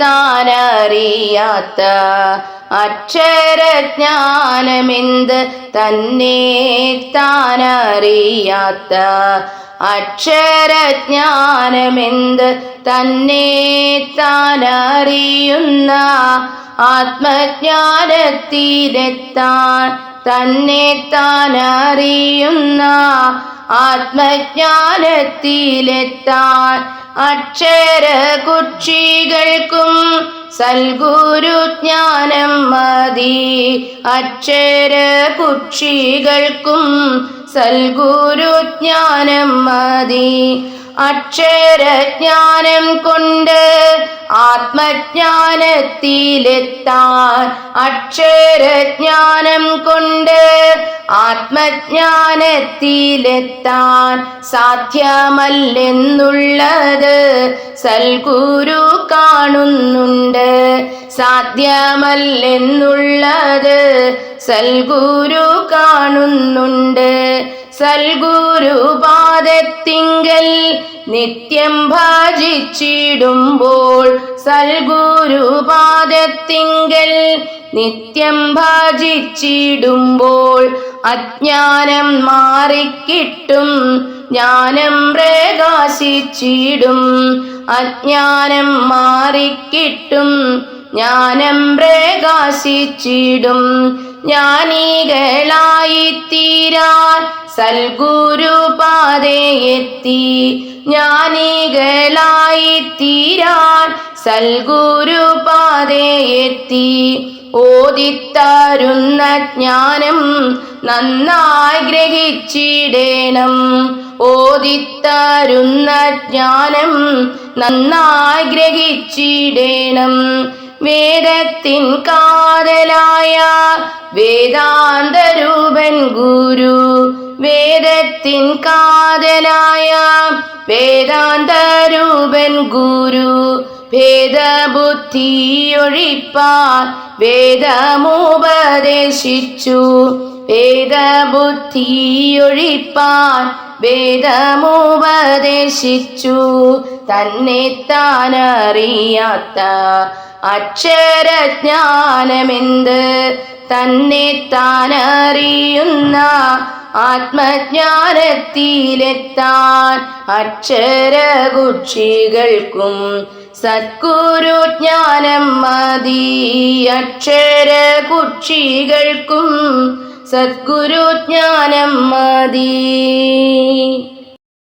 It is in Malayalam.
താനറിയാത്ത അക്ഷരജ്ഞാനമെന്ത്? തന്നെ താനറിയാത്ത അക്ഷരജ്ഞാനമെന്ത്? തന്നെ താനറിയുന്ന ആത്മജ്ഞാനത്തിലെത്താൻ തന്നെ താനറിയുന്ന ആത്മജ്ഞാനത്തിലെത്താൻ അക്ഷര കുക്ഷികൾക്കും സൽഗുരു ജ്ഞാനം മതി. അക്ഷര കുക്ഷികൾക്കും സൽഗുരു ജ്ഞാനം മതി. അക്ഷരജ്ഞാനം കൊണ്ട് ആത്മജ്ഞാനത്തിലെത്താൻ അക്ഷരജ്ഞാനം കൊണ്ട് ആത്മജ്ഞാനത്തിലെത്താൻ സാധ്യമല്ലെന്നുള്ളത് സൽഗുരു കാണുന്നുണ്ട്. സാധ്യമല്ലെന്നുള്ളത് സൽഗുരു കാണുന്നുണ്ട്. സൽഗുരു പാദത്തിങ്കൽ നിത്യം ഭാജിച്ചിടുമ്പോൾ സൽഗുരു പാദത്തിങ്കൽ നിത്യം ഭജിച്ചിടുമ്പോൾ അജ്ഞാനം മാറിക്കിട്ടും ജ്ഞാനം പ്രകാശിച്ചിടും. അജ്ഞാനം മാറിക്കിട്ടും ജ്ഞാനം പ്രകാശിച്ചിടും. ജ്ഞാനികളായി തീരാൻ സൽഗുരു പാതയെത്തി ജ്ഞാനികളായി തീരാൻ സൽഗുരു പാതയെത്തി ഓദിത്തരുന്ന ജ്ഞാനം നന്നായി ഗ്രഹിച്ചിടേണം. ഓദിത്തരുന്ന ജ്ഞാനം നന്നായി ഗ്രഹിച്ചിടേണം. വേദത്തിൻ കാതലായ വേദാന്തരൂപൻ ഗുരു. വേദത്തിൻ കാതലായ വേദാന്തരൂപൻ ഗുരു. ഭേദബുദ്ധിയൊഴിപ്പാൻ വേദമുപദേശിച്ചു. വേദബുദ്ധിയൊഴിപ്പാൻ വേദമുപദേശിച്ചു. തന്നെ താനറിയാത്ത അക്ഷരജ്ഞാനമെന്ത്? തന്നെ താനറിയുന്ന ആത്മജ്ഞാനത്തിലെത്താൻ അക്ഷരകുക്ഷികൾക്കും സദ്ഗുരു ജ്ഞാനം മതി. അക്ഷര കുക്ഷികൾക്കും സദ്ഗുരു ജ്ഞാനം മതി.